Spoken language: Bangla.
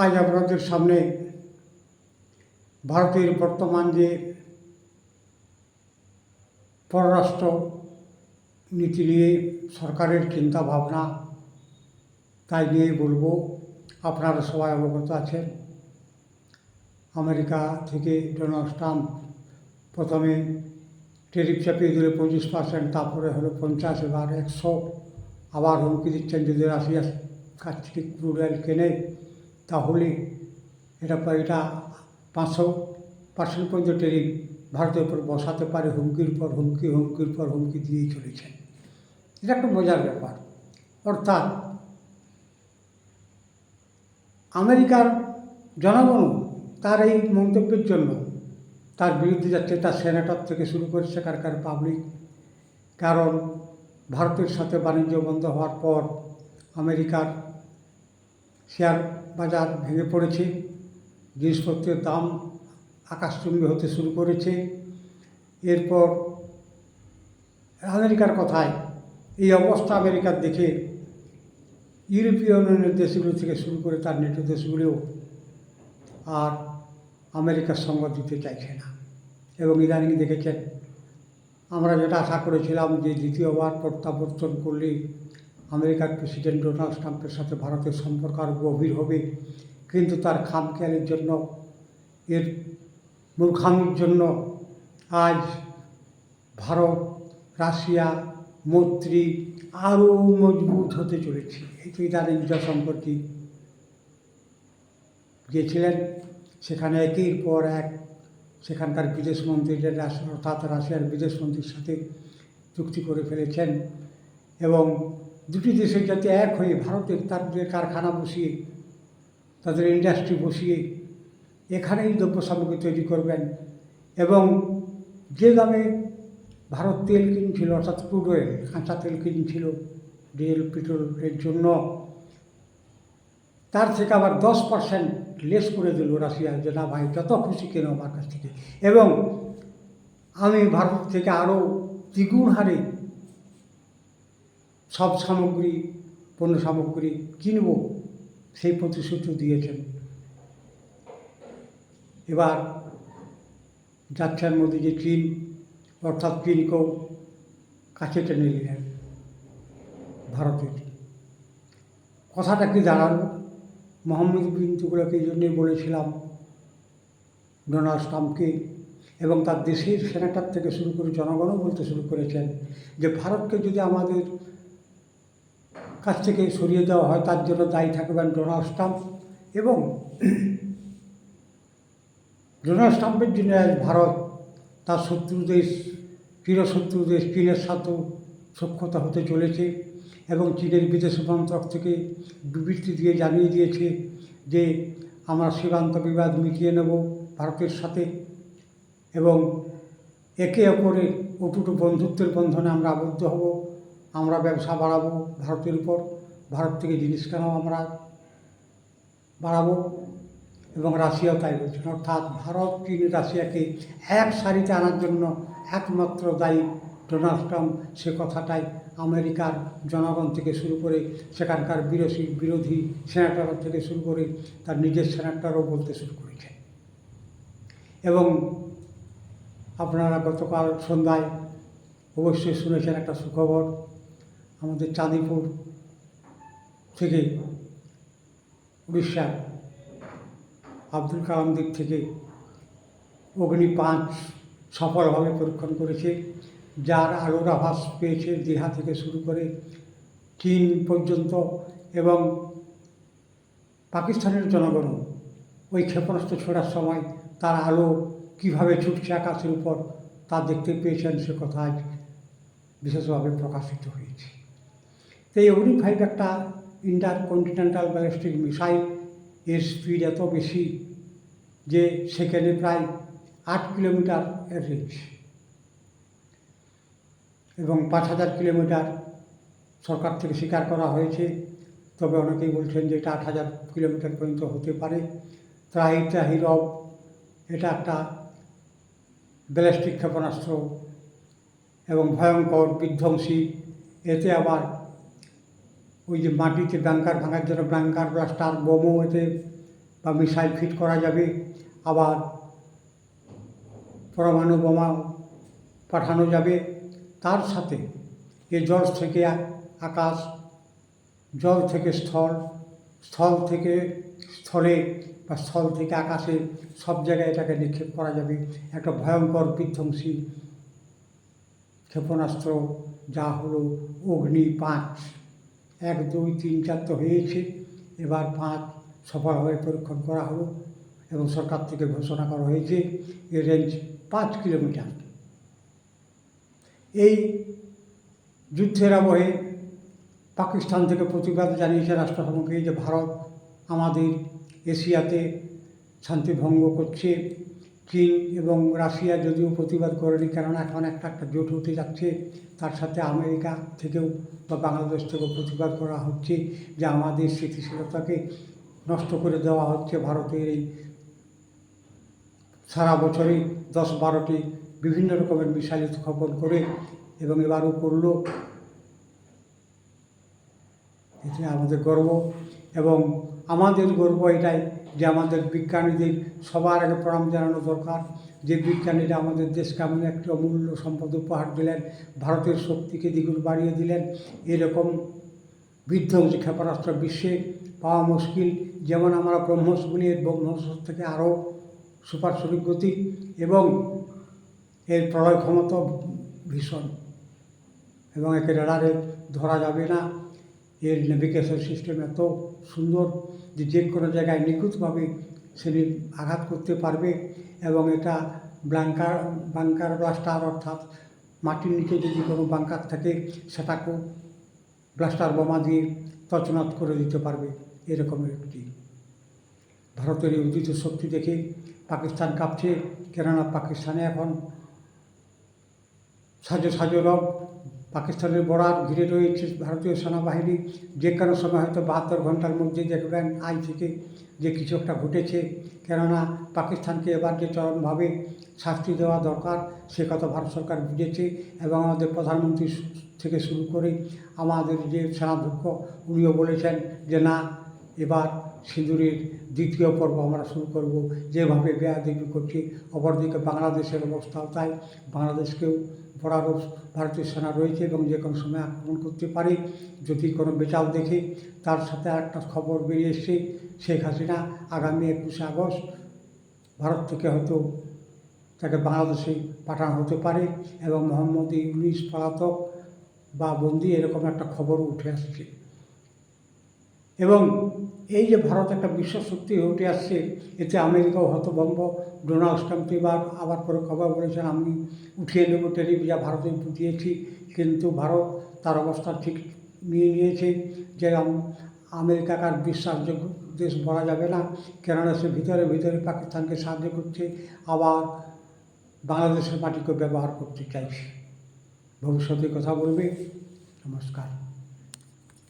আজ আপনাদের সামনে ভারতের বর্তমান যে পররাষ্ট্র নীতি নিয়ে সরকারের চিন্তা ভাবনা, তাই নিয়ে বলব, আপনারা সবাই অবগত আছেন। আমেরিকা থেকে ডোনাল্ড ট্রাম্প প্রথমে টেরিফ চাপিয়ে দিলে পঁচিশ পার্সেন্ট, তারপরে হলো পঞ্চাশ, এবার একশো, আবার হুমকি দিচ্ছেন যদি রাশিয়ার কাছ থেকে ক্রুড অয়েল কেনে। তাহলে এটা এটা পাঁচশো পার্সেন্ট পর্যন্ত টেরিফ ভারতের উপর বসাতে পারে, হুমকির পর হুমকি, হুমকির পর হুমকি দিয়েই চলেছেন এটা একটা মজার ব্যাপার। অর্থাৎ আমেরিকার জনগণ তার এই মন্তব্যের জন্য তার বিরুদ্ধে যাচ্ছে, তার সেনেটর থেকে শুরু করে সেখানকার পাবলিক। কারণ ভারতের সাথে বাণিজ্য বন্ধ হওয়ার পর আমেরিকার শেয়ার বাজার ভেঙে পড়েছে। জিনিসপত্রের দাম আকাশচুম্বী হতে শুরু করেছে। এরপর আমেরিকার কথায় এই অবস্থা আমেরিকার দেখে ইউরোপীয় ইউনিয়নের দেশগুলো থেকে শুরু করে তার নেটো দেশগুলিও আর আমেরিকার সঙ্গ দিতে চাইছে না এবং ইদানিং দেখেছেন। আমরা যেটা আশা করেছিলাম যে দ্বিতীয়বার প্রত্যাবর্তন করলে আমেরিকার প্রেসিডেন্ট ডোনাল্ড ট্রাম্পের সাথে ভারতের সম্পর্ক আরও গভীর হবে, কিন্তু তার খামখেয়ালির জন্য, এর মূর্খামির জন্য আজ ভারত, রাশিয়া, মৈত্রী আরও মজবুত হতে চলেছে। এই তো ইদানিং সম্পর্কে গিয়েছিলেন, সেখানে একের পর এক সেখানকার বিদেশ মন্ত্রীদের রাশ- অর্থাৎ রাশিয়ার বিদেশমন্ত্রীর সাথে চুক্তি করে ফেলেছেন এবং দুটি দেশের যাতে এক হয়ে ভারতের তাদের কারখানা বসিয়ে, তাদের ইন্ডাস্ট্রি বসিয়ে, এখানেই দ্রব্য সামগ্রী তৈরি করবেন। এবং যে দামে ভারত তেল কিনছিল, অর্থাৎ ক্রুড অয়েল কাঁচা তেল কিনছিল ডিজেল পেট্রোলের জন্য, তার থেকে আবার দশ পার্সেন্ট লেস করে দিল রাশিয়া। যে না ভাই, যত খুশি কেন আমার কাছ থেকে। এবং আমি ভারত থেকে আরও দ্বিগুণ হারে সব সামগ্রী, পণ্য সামগ্রী কিনব, সেই প্রতিশ্রুতি দিয়েছেন। এবার যাচ্ছেন মোদী যে চীন অর্থাৎ চীনকেও কাছে টেনে নিলেন ভারতের। কথাটা কি দাঁড়াল মোহাম্মদ বিন এই জন্যই বলেছিলাম, ডোনাল্ড ট্রাম্পকে এবং তার দেশের সেনাটার থেকে শুরু করে জনগণও বলতে শুরু করেছেন যে, ভারতকে যদি আমাদের কাছ থেকে সরিয়ে দেওয়া হয়, তার জন্য দায়ী থাকবেন ডোনাল্ড ট্রাম্প। এবং ডোনাল্ড ট্রাম্পের জন্য আজ ভারত তার শত্রু দেশ চিরশত্রু দেশ চীনের সাথেও সক্ষতা হতে চলেছে এবং চীনের বিদেশ মন্ত্রক থেকে বিবৃতি দিয়ে জানিয়ে দিয়েছে যে, আমরা সীমান্ত বিবাদ মিটিয়ে নেব ভারতের সাথে এবং একে অপরের অটুট বন্ধুত্বের বন্ধনে আমরা আবদ্ধ হব। আমরা ব্যবসা বাড়াবো ভারতের উপর, ভারত থেকে জিনিস কেনাও আমরা বাড়াবো এবং রাশিয়াও তাই বলছেন অর্থাৎ ভারত, চীন, রাশিয়াকে এক সারিতে আনার জন্য একমাত্র দায়ী ডোনাল্ড ট্রাম্প। সে কথাটাই আমেরিকার জনগণ থেকে শুরু করে সেখানকার বিরোধী বিরোধী সেনাটর থেকে শুরু করে তার নিজের সেনাটরও বলতে শুরু করেছে। এবং আপনারা গতকাল সন্ধ্যায় অবশ্যই শুনেছেন একটা সুখবর। আমাদের চাঁদিপুর থেকে উড়িষ্যার আব্দুল কালাম দিক থেকে অগ্নি পাঁচ সফলভাবে পরীক্ষণ করেছে, যার আলোর আভাস পেয়েছে দীঘা থেকে শুরু করে চীন পর্যন্ত এবং পাকিস্তানের জনগণও ওই ক্ষেপণাস্ত্র ছোড়ার সময় তার আলো কীভাবে ছুটছে আকাশের উপর তা দেখতে পেয়েছেন সে কথা আজ বিশেষভাবে প্রকাশিত হয়েছে। তো এই অগ্নি ফাইভ একটা ইন্টার কন্টিনেন্টাল ব্যালিস্টিক মিসাইল এর স্পিড এত বেশি যে সেখানে প্রায় আট কিলোমিটার এর রেঞ্জ এবং পাঁচ হাজার কিলোমিটার সরকার থেকে স্বীকার করা হয়েছে। তবে অনেকেই বলছেন যে এটা আট হাজার কিলোমিটার পর্যন্ত হতে পারে। ত্রাহি ত্রাহি রব, এটা একটা ব্যালিস্টিক ক্ষেপণাস্ত্র এবং ভয়ঙ্কর বিধ্বংসী। এতে আবার ওই যে মাটিতে ব্যাংকার ভাঙার জন্য ব্যাংকার ব্লাস্টার, বোমও এতে বা মিসাইল ফিট করা যাবে। আবার পরমাণু বোমা পাঠানো যাবে। তার সাথে এ জল থেকে আকাশ, জল থেকে স্থল স্থল থেকে স্থলে বা স্থল থেকে আকাশে সব জায়গায় এটাকে নিক্ষেপ করা যাবে। একটা ভয়ঙ্কর বিধ্বংসী ক্ষেপণাস্ত্র, যা হলো অগ্নি পাঁচ এক, দুই, তিন, চার তো হয়েছে এবার পাঁচ সফলভাবে পরীক্ষণ করা হলো এবং সরকার থেকে ঘোষণা করা হয়েছে এর রেঞ্জ পাঁচ কিলোমিটার এই যুদ্ধের আবহে পাকিস্তান থেকে প্রতিবাদ জানিয়েছে রাষ্ট্রসংঘকে যে ভারত আমাদের এশিয়াতে শান্তি ভঙ্গ করছে চীন এবং রাশিয়া যদিও প্রতিবাদ করেনি, কেননা এখন একটা একটা জোট হতে যাচ্ছে। তার সাথে আমেরিকা থেকেও বা বাংলাদেশ থেকেও প্রতিবাদ করা হচ্ছে যে আমাদের স্থিতিশীলতাকে নষ্ট করে দেওয়া হচ্ছে ভারতের এই সারা বছরই দশ বারোটি বিভিন্ন রকমের মিসাইল উৎক্ষেপণ করে এবং এবারও করল। এতে আমাদের গর্ব এবং আমাদের গর্ব এটাই যে আমাদের বিজ্ঞানীদের সবার আগে প্রণাম জানানো দরকার। যে বিজ্ঞানীরা আমাদের দেশকে এমন একটি অমূল্য সম্পদ উপহার দিলেন, ভারতের শক্তিকে দ্বিগুণ বাড়িয়ে দিলেন, এরকম বিধ্বংসী ক্ষেপণাস্ত্র বিশ্বে পাওয়া মুশকিল। যেমন আমরা ব্রহ্মস এর ব্রহ্মস থেকে আরও সুপারসনিক গতি এবং এর প্রলয় ক্ষমতা ভীষণ এবং একে রাডারে ধরা যাবে না। এর নেভিগেশন সিস্টেম এত সুন্দর যে যে কোনো জায়গায় নিখুঁতভাবে সে আঘাত করতে পারবে এবং এটা ব্লাঙ্কার বাঙ্কার ব্লাস্টার অর্থাৎ মাটির নিচে যদি কোনো বাঙ্কার থাকে, সেটাকেও ব্লাস্টার বোমা দিয়ে তছনছ করে দিতে পারবে এরকমের একটি। ভারতের এই উদিত শক্তি দেখে পাকিস্তান কাঁপছে, কেননা পাকিস্তানে এখন সাজো সাজো রব পাকিস্তানের বর্ডার ঘিরে রয়েছে ভারতীয় সেনাবাহিনী। যে কোনো সময় হয়তো বাহাত্তর ঘণ্টার মধ্যে দেখবেন আই থেকে যে কিছু একটা ঘটেছে। কেননা পাকিস্তানকে এবার যে চরমভাবে শাস্তি দেওয়া দরকার, সে কথা ভারত সরকার বুঝেছে এবং আমাদের প্রধানমন্ত্রী থেকে শুরু করে আমাদের যে সেনাধ্যক্ষ, উনিও বলেছেন যে না এবার সিঁদুরের দ্বিতীয় পর্ব আমরা শুরু করব। যেভাবে বেয়াদেবি করছে, অপরদিকে বাংলাদেশের অবস্থাও তাই বাংলাদেশকেও বরাবর ভারতীয় সেনা রয়েছে এবং যে কোনো সময় আক্রমণ করতে পারে। যদি কোনো বেচাল দেখে তার সাথে একটা খবর বেরিয়ে এসছে, শেখ হাসিনা আগামী একুশে আগস্ট ভারত থেকে হয়তো তাকে বাংলাদেশে পাঠানো হতে পারে এবং মোহাম্মদ ইউনিস পলাতক বা বন্দি এরকম একটা খবরও উঠে আসছে। এবং এই যে ভারত একটা বিশ্ব শক্তি হয়ে উঠে আসছে, এতে আমেরিকাও হতভম্ব। ডোনাল্ড ট্রাম্প এবার আবার করে খবর বলেছেন, আমি উঠিয়ে নেব যা ভারতে দিয়েছি কিন্তু ভারত তার অবস্থা ঠিক নিয়ে নিয়েছে যে, আম- আমেরিকাকে বিশ্বাসযোগ্য দেশ বলা যাবে না। কেননা সে ভিতরে ভিতরে পাকিস্তানকে সাহায্য করছে, আবার বাংলাদেশের মাটিকে ব্যবহার করতে চাইছে। ভবিষ্যতে কথা বলবে। নমস্কার।